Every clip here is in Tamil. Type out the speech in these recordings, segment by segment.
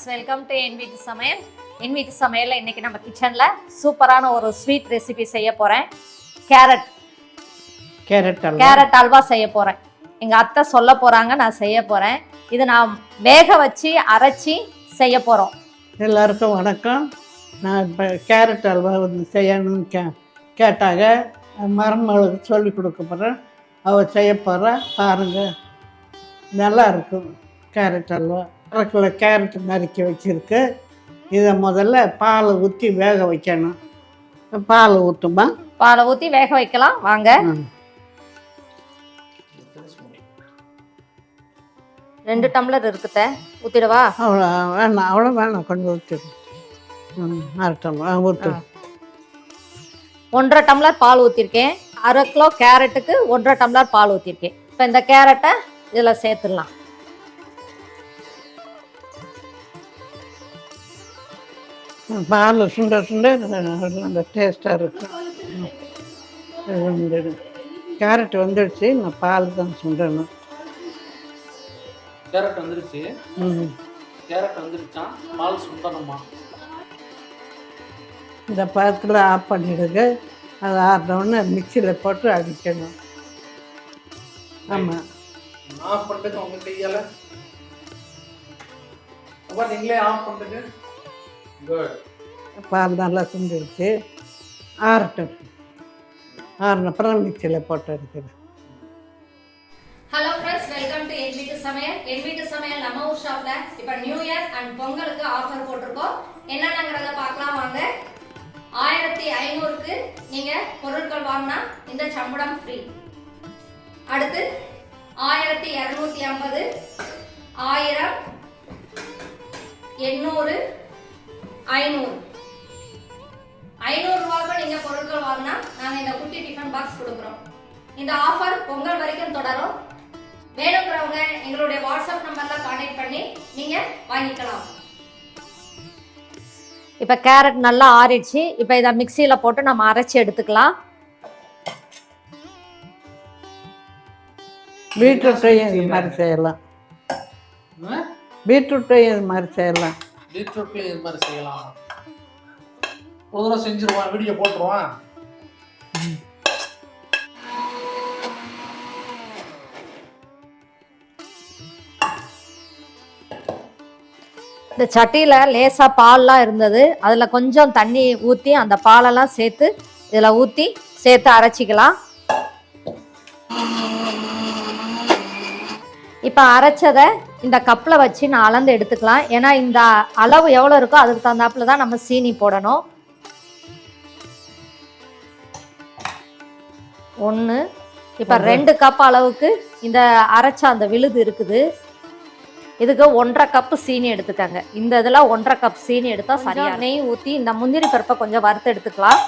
ஃப்ரெண்ட்ஸ் வெல்கம் டு என் வீட்டு சமையல். என் வீட்டு சமையலில் இன்றைக்கி நம்ம கிச்சனில் சூப்பரான ஒரு ஸ்வீட் ரெசிபி செய்ய போகிறேன் கேரட். கேரட் கேரட் அல்வா செய்ய போகிறேன் எங்கள் அத்தை சொல்ல போகிறாங்க நான் செய்ய போகிறேன் இது நான் வேக வச்சு அரைச்சி செய்ய போகிறோம் எல்லாருக்கும் வணக்கம். நான் இப்போ கேரட் அல்வா வந்து செய்யணும்னு கே கேட்டாங்க. மருமகளுக்கு சொல்லி கொடுக்க போகிறேன் அவள் செய்ய போகிறா பாருங்கள் நல்லா இருக்கும். கேரட் அல்வா. அரை கிலோ கேரட் நறுக்கி வச்சுருக்கு. இதை முதல்ல பாலை ஊற்றி வேக வைக்கணும். பால் ஊற்றுமா பாலை ஊற்றி வேக வைக்கலாம். வாங்க. ரெண்டு டம்ளர் இருக்குத. ஊற்றிடவா அவ்வளோ வேணாம். அவ்வளோ வேணாம். கொஞ்சம் ஊற்றிடு ம் அரட்டம் ஊற்று ஒன்றரை டம்ளர் பால் ஊற்றிருக்கேன் அரை கிலோ கேரட்டுக்கு ஒன்றரை டம்ளர் பால் ஊற்றிருக்கேன் இப்போ இந்த கேரட்டை இதில் சேர்த்துடலாம். பால் சுண்ட சுண்ட அந்த டேஸ்ட்டாக இருக்கும் ம். இது வந்துடு கேரட் வந்துடுச்சு நான் பால் தான் சுண்டணும். கேரட் வந்துருச்சு ம். கேரட் வந்துருச்சான் பால் சுண்டணுமா? இந்த பழத்தில் ஆஃப் பண்ணிடுங்க. அது ஆறினவுடனே மிக்சியில் போட்டு அடிக்கணும். ஆமாம் ஆஃப் பண்ணுங்க உங்க கையால. அப்பா நீங்களே ஆஃப் பண்ணுங்க பால் நல்லா சுண்டிடுச்சு ஆறட்டும். ஆறின அப்புறம் மிக்சியில் போட்டு எடுக்கிறேன் ஹலோ ஃப்ரெண்ட்ஸ் வெல்கம் டு என் வீட்டு சமையல். என் வீட்டு சமையல் நம்ம ஊர் ஷாப்ல இப்போ நியூ இயர் அண்ட் பொங்கலுக்கு ஆஃபர் போட்டிருக்கோம். என்னென்னங்கிறத பார்க்கலாம் வாங்க. ஆயிரத்தி ஐநூறுக்கு நீங்க பொருட்கள் வாங்கினா இந்த சம்பளம் ஃப்ரீ அடுத்து ஆயிரத்தி இரநூத்தி ஐம்பது ஆயிரம் எண்ணூறு ஐநூறு. ஐநூறு ரூபாய்க்கு நீங்க பொருட்கள் வாங்கினா நாங்க இந்த குட்டி டிஃபன் பாக்ஸ் கொடுக்குறோம். இந்த ஆஃபர் பொங்கல் வரைக்கும் தொடரும். வேணுங்கிறவங்க எங்களுடைய வாட்ஸ்அப் நம்பர்ல கான்டாக்ட் பண்ணி நீங்க வாங்கிக்கலாம். இப்போ கேரட் நல்லா ஆறிடுச்சு. இப்போ இதை மிக்சியில் போட்டு நம்ம அரைச்சி எடுத்துக்கலாம். பீட்ரூட்டையும் இது மாதிரி செய்யலாம். பீட்ரூட்டையும் இது மாதிரி செய்யலாம். பீட்ரூட்லேயும் இது மாதிரி செய்யலாம். ஒரு தடவை செஞ்சிருவான் வீடியோ போட்டுருவான். இந்த சட்டியில் லேசாக பால்லாம் இருந்தது. அதில் கொஞ்சம் தண்ணி ஊற்றி அந்த பாலெல்லாம் சேர்த்து இதில் ஊற்றி சேர்த்து அரைச்சிக்கலாம். இப்போ அரைச்சதை இந்த கப்பில் வச்சு நான் அளந்து எடுத்துக்கலாம். ஏன்னா இந்த அளவு எவ்வளோ இருக்கோ அதுக்கு தகுந்தாப்புல தான் நம்ம சீனி போடணும். ஒன்று இப்போ ரெண்டு கப் அளவுக்கு இந்த அரைச்ச அந்த விழுது இருக்குது. இதுக்கு ஒன்றரை கப்பு சீனி எடுத்துக்கங்க. இந்த இதில் ஒன்றரை கப் சீனி எடுத்தால் சரியா நெய் ஊற்றி இந்த முந்திரி பருப்பை கொஞ்சம் வறுத்து எடுத்துக்கலாம்.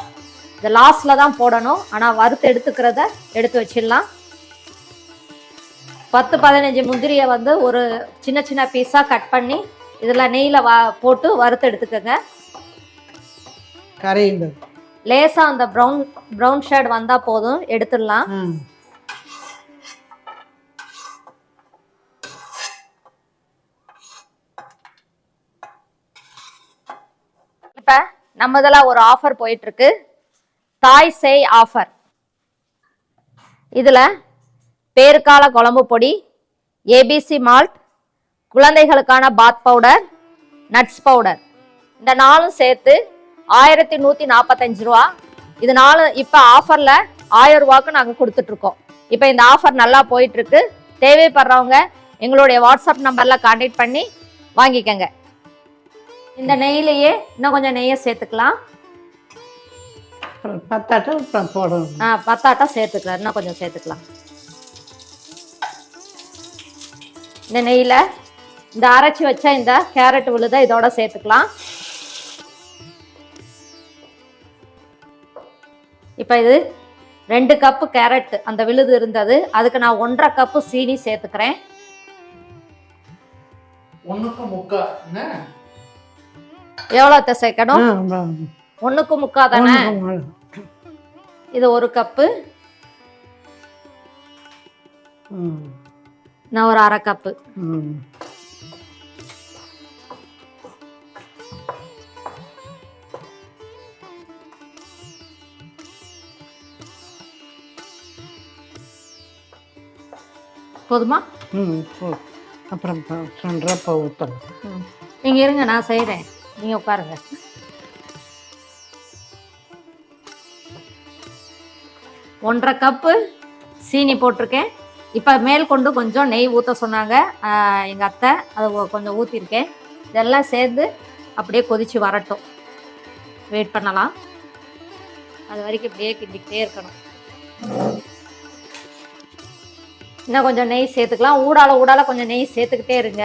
இது லாஸ்ட்டில் தான் போடணும். ஆனால் வறுத்து எடுத்துக்கிறத எடுத்து வச்சிடலாம். பத்து பதினஞ்சு முந்திரியை வந்து ஒரு சின்ன சின்ன பீஸாக கட் பண்ணி இதில் நெய்யில் வா போட்டு வறுத்து எடுத்துக்கோங்க. கரையுங்க. லேசாக அந்த ப்ரௌன் ப்ரௌன் ஷேட் வந்தால் போதும் எடுத்துடலாம். இப்போ நம்ம இதில் ஒரு ஆஃபர் போயிட்டு இருக்கு. தாய் சேய் ஆஃபர் இதில் பேருக்கால குழம்பு பொடி ஏபிசி மால்ட் குழந்தைகளுக்கான பாத் பவுடர் நட்ஸ் பவுடர் இந்த நாலும் சேர்த்து ஆயிரத்தி நூற்றி நாற்பத்தஞ்சு ரூபா. இது நாலு இப்போ ஆஃபரில் ஆயிரம் ரூபாய்க்கு நாங்கள் கொடுத்துட்ருக்கோம். இப்போ இந்த ஆஃபர் நல்லா போயிட்டு இருக்கு தேவைப்படுறவங்க எங்களுடைய வாட்ஸ்அப் நம்பரில் கான்டாக்ட் பண்ணி வாங்கிக்கங்க. இந்த நெய்யிலேயே இன்னும் கொஞ்சம் நெய்யை சேர்த்துக்கலாம். பத்தாட்டம் போடணும். ஆ பத்தாட்டா சேர்த்துக்கலாம். இன்னும் கொஞ்சம் சேர்த்துக்கலாம். இந்த நெய்யில் இந்த அரைச்சி வச்ச இந்த கேரட் விழுத இதோட சேர்த்துக்கலாம். இப்போ இது ரெண்டு கப்பு கேரட் அந்த விழுது இருந்தது. அதுக்கு நான் ஒன்றரை கப்பு சீனி சேர்த்துக்கிறேன். எவ்வளோத்த சேர்க்கணும். ஒன்றுக்கு முக்கா தானே. இது ஒரு கப்பு. நான் ஒரு அரை கப்பு போதுமா? ம் அப்புறம் சன்றப்பா ஊற்றணும் நீங்கள் இருங்க நான் செய்கிறேன் நீங்கள் உட்காருங்க. ஒன்றரை கப்பு சீனி போட்டிருக்கேன். இப்போ மேல் கொண்டு கொஞ்சம் நெய் ஊற்ற சொன்னாங்க. எங்கள் அத்தை அது கொஞ்சம் ஊற்றிருக்கேன் இதெல்லாம் சேர்ந்து அப்படியே கொதித்து வரட்டும். வெயிட் பண்ணலாம். அது வரைக்கும் இப்படியே கிண்டிக்கிட்டே இருக்கணும். இன்னும் கொஞ்சம் நெய் சேர்த்துக்கலாம். ஊடால ஊடால கொஞ்சம் நெய் சேர்த்துக்கிட்டே இருங்க.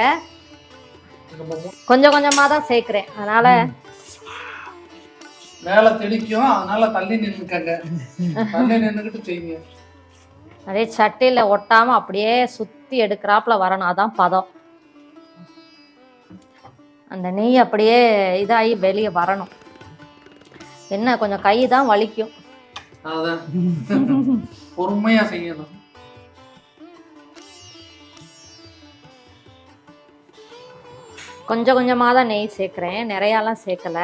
கொஞ்சம் கொஞ்சமாக தான் சேர்க்குறேன். அதனால் வேலை தெளிக்கும். அதனால தள்ளி நின்னுக்கங்க. தள்ளி நின்றுக்கிட்டு செய்யுங்க. அதே சட்டியில் ஒட்டாமல் அப்படியே சுற்றி எடுக்கிறாப்புல வரணும். அதான் பதம். அந்த நெய் அப்படியே இதாகி வெளியே வரணும். என்ன கொஞ்சம் கை தான் வலிக்கும். பொறுமையா செய்யணும். கொஞ்சம் கொஞ்சமாக தான் நெய் சேர்க்குறேன். நிறையாலாம் சேர்க்கல.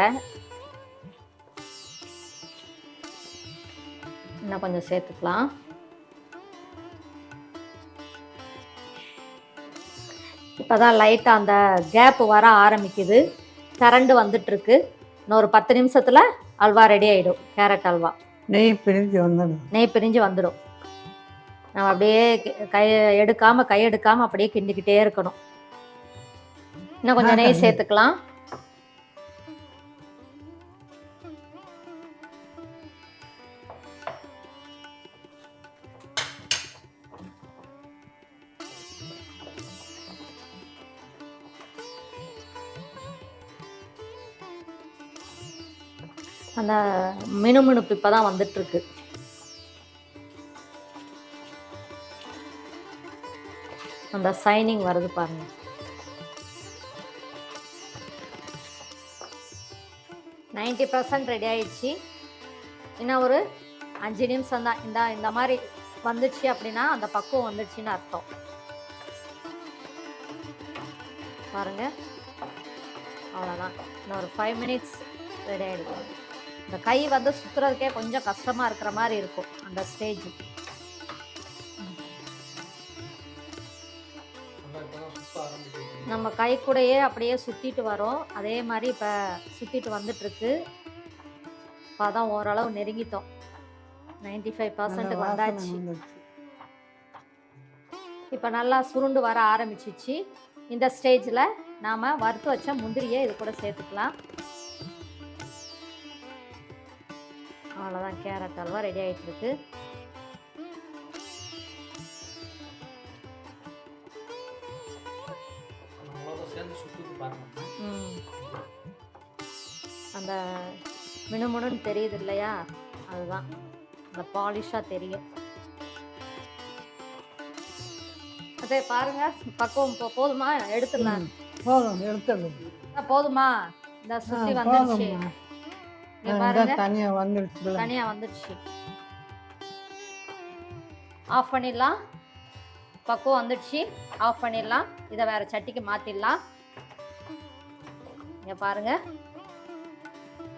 இன்னும் கொஞ்சம் சேர்த்துக்கலாம். இப்போதான் லைட்டாக அந்த கேப் வர ஆரம்பிக்குது. கரண்டு வந்துட்டுருக்கு. இன்னும் ஒரு பத்து நிமிஷத்தில் அல்வா ரெடி ஆகிடும் கேரட் அல்வா. நெய் பிரிஞ்சு வந்துடும். நெய் பிரிஞ்சு வந்துடும். நம்ம அப்படியே கி- கை எடுக்காமல் கை எடுக்காமல் அப்படியே கிண்டிக்கிட்டே இருக்கணும். இன்னும் கொஞ்சம் நெய். சேர்த்துக்கலாம். அந்த மினுமினுப்பு இப்போ தான் வந்துட்டுருக்கு. அந்த சைனிங் வருது பாருங்க. நைன்டி பர்சன்ட் ரெடி ஆயிடுச்சு. இன்னும் ஒரு அஞ்சு நிமிஷம் தான். இந்த இந்த மாதிரி வந்துச்சு அப்படின்னா அந்த பக்குவம் வந்துடுச்சுன்னு அர்த்தம். பாருங்க. அவ்வளோதான் இன்னும் ஒரு ஃபைவ் மினிட்ஸ் ரெடி ஆகிடுது இந்த கை வந்து சுற்றுறதுக்கே கொஞ்சம் கஷ்டமாக இருக்கிற மாதிரி இருக்கும் அந்த ஸ்டேஜ். நம்ம கை கூடயே அப்படியே சுற்றிட்டு வரோம். அதே மாதிரி இப்போ சுற்றிட்டு வந்துட்டுருக்கு. பதம் ஓரளவு நெருங்கிட்டோம். நைன்டி ஃபைவ் பர்சன்ட்டுக்கு வந்தாச்சு. இப்போ நல்லா சுருண்டு வர ஆரம்பிச்சிச்சு. இந்த ஸ்டேஜில் நாம் வறுத்து வச்ச முந்திரியை இது கூட சேர்த்துக்கலாம். அவ்வளோதான் கேரட் அல்வா ரெடி ஆகிட்டு இருக்கு நம்மளோட சேர்ந்து சுத்துது பாருங்க. ம். அந்த மினுமினுன்னு தெரியுது இல்லையா? அதுதான். அந்த பாலிஷாக தெரியும். அதே பாருங்க. பக்குவம் போ- போதுமா? எடுத்துடலாம் போதும் எடுத்துடும் ஆ, போதுமா? இந்த சுத்தி வந்துருச்சு. பாருங்க. தனியாக வந்துடுச்சுல தனியா வந்துடுச்சு ஆஃப் பண்ணிடலாம். பக்குவம் வந்துடுச்சு ஆஃப் பண்ணிடலாம். இதை வேற சட்டிக்கு மாத்திடலாம். இங்க பாருங்க.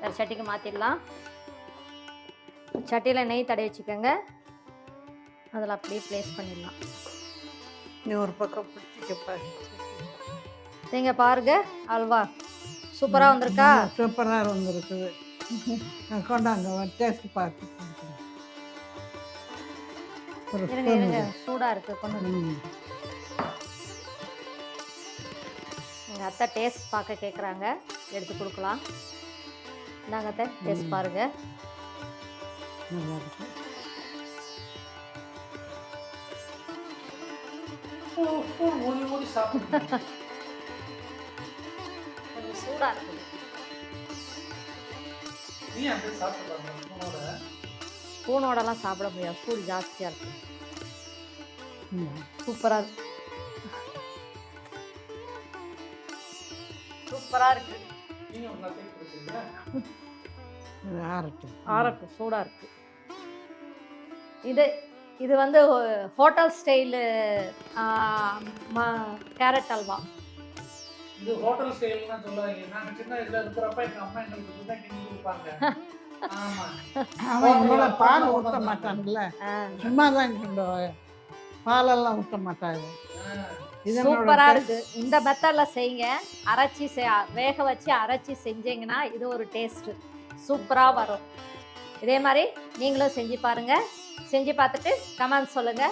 வேற சட்டிக்கு மாத்திடலாம். சட்டியில நெய் தடவி வச்சுக்கோங்க. அதில் அப்படியே ப்ளேஸ் பண்ணிடலாம். ஒரு பக்கம் பிடிச்சிக்கப்பா நீங்க பாருங்க அல்வா. சூப்பரா வந்திருக்கா? சூப்பராக வந்துருக்குது. கொண்டாங்க டேஸ்ட் பார்த்து கொடுக்குறேன். ஒரு இருங்க spoon இருங்க இது. சூடா இருக்கு கொண்டு வந்து. ம். எங்க அத்தை டேஸ்ட் பார்க்க கேட்குறாங்க எடுத்து கொடுக்கலாம் இந்தாங்க அத்தை டேஸ்ட் பாருங்க நல்லா இருக்கு ஸ்பூனோடலாம் சாப்பிட முடியாது. சூடு ஜாஸ்தியா இருக்கு. ம். சூப்பரா இருக்கு. சூப்பரா இருக்கு. நீங்க உங்க அத்தை கொடுக்குறீங்களா இது ஆறட்டும் ஆரட்டு சூடா இருக்கு. இது இது வந்து ஹோட்டல் ஸ்டைலு கேரட் அல்வா. இது ஹோட்டல் ஸ்டைல்லாம் சொல்லாதீங்க. நாங்க சின்ன வயசுல இருக்கிறப்ப எங்க அம்மா எங்களுக்கு தான் கிண்டி கொடுப்பாங்க. ஆமா. அவன் இவ்வளோ பால் ஊற்ற மாட்டான்ல. ஆ, சும்மா தான் கிண்டுவாங்க பாலெல்லாம் ஊற்ற மாட்டாங்க இதனோட சூப்பரா இருக்கு. இந்த மெத்தட்ல செய்யுங்க அரைச்சி வேக வச்சு அரைச்சி செஞ்சீங்கன்னா இது ஒரு டேஸ்ட் சூப்பரா வரும். இதே மாதிரி நீங்களும் செஞ்சு பாருங்க. செஞ்சு பார்த்துட்டு கமெண்ட் சொல்லுங்க.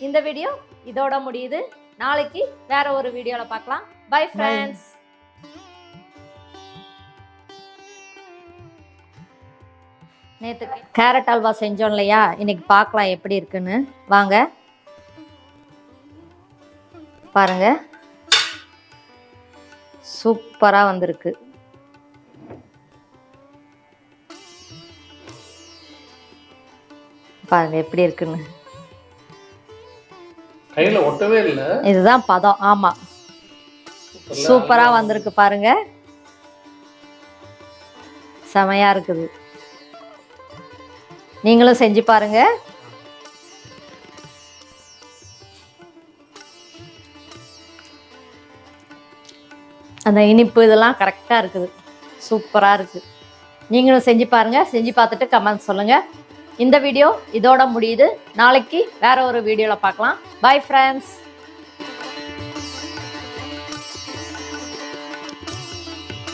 இந்த வீடியோ இதோட முடியுது. நாளைக்கு வேற ஒரு வீடியோல பார்க்கலாம். பை ஃப்ரெண்ட்ஸ் நேற்று கேரட் அல்வா செஞ்சோம் இல்லையா? இன்னைக்கு பார்க்கலாம் எப்படி இருக்குன்னு. வாங்க. பாருங்க. சூப்பரா வந்திருக்கு. பாருங்க எப்படி இருக்குன்னு. கையில ஒட்டவே இல்ல. இதுதான் பதம். ஆமா. சூப்பரா வந்திருக்கு பாருங்க. செமையா இருக்குது. நீங்களும் செஞ்சு பாருங்க. அந்த இனிப்பு இதெல்லாம் கரெக்டாக இருக்குது. சூப்பராக இருக்குது நீங்களும் செஞ்சு பாருங்க. செஞ்சு பார்த்துட்டு கமெண்ட் சொல்லுங்க. இந்த வீடியோ இதோட முடியுது. நாளைக்கு வேற ஒரு வீடியோவில் பார்க்கலாம். Bye friends